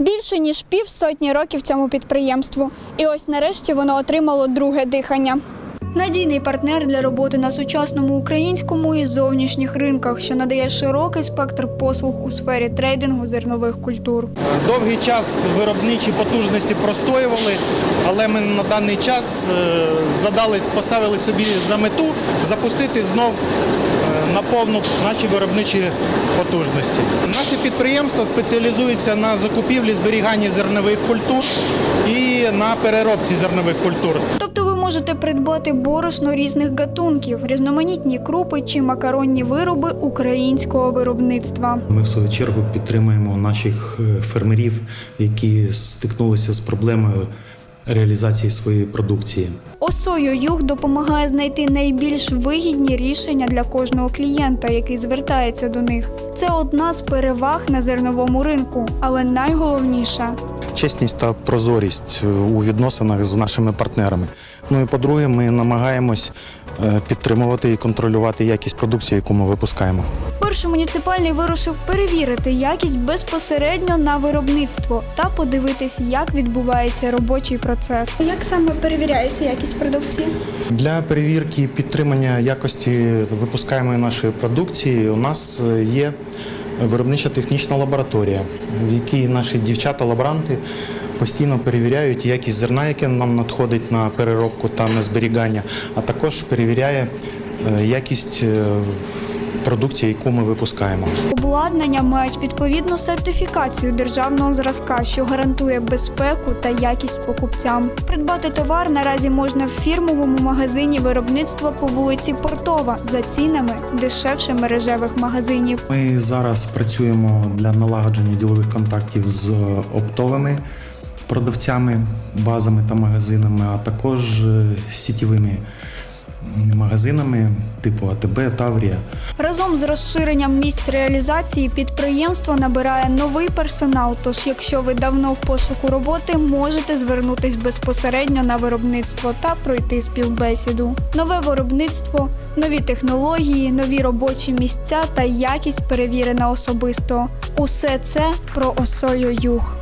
Більше ніж півсотні років цьому підприємству. І ось нарешті воно отримало друге дихання. Надійний партнер для роботи на сучасному українському і зовнішніх ринках, що надає широкий спектр послуг у сфері трейдингу зернових культур. Довгий час виробничі потужності простоювали, але ми на даний час е, задали, поставили собі за мету запустити знов на повну наші виробничі потужності. Наше підприємство спеціалізується на закупівлі зберіганні зернових культур і на переробці зернових культур. Тобто ви можете придбати борошно різних гатунків, різноманітні крупи чи макаронні вироби українського виробництва. Ми в свою чергу підтримуємо наших е, фермерів, які стикнулися з проблемою реалізації своєї продукції. Осою Юг допомагає знайти найбільш вигідні рішення для кожного клієнта, який звертається до них. Це одна з переваг на зерновому ринку, але найголовніша Чесність та прозорість у відносинах з нашими партнерами. Ну і по-друге, ми намагаємось е, підтримувати і контролювати якість продукції, яку ми випускаємо. Перший муніципальний вирушив перевірити якість безпосередньо на виробництво та подивитись, як відбувається робочий процес. Як саме перевіряється якість продукції? Для перевірки і підтримання якості випускаємої нашої продукції у нас е, є виробнича технічна лабораторія, в якій наші дівчата-лаборанти постійно перевіряють якість зерна, яке нам надходить на переробку та на зберігання, а також перевіряє е, якість е, продукції, яку ми випускаємо. Обладнання мають відповідну сертифікацію державного зразка, що гарантує безпеку та якість покупцям. Придбати товар наразі можна в фірмовому магазині виробництва по вулиці Портова за цінами дешевше мережевих магазинів. Ми зараз працюємо для налагодження ділових контактів з оптовими продавцями, базами та магазинами, а також е, сітєвими магазинами типу АТБ, Таврія. Разом з розширенням місць реалізації підприємство набирає новий персонал. Тож, якщо ви давно в пошуку роботи, можете звернутись безпосередньо на виробництво та пройти співбесіду. Нове виробництво, нові технології, нові робочі місця та якість перевірена особисто. Усе це про осою юг.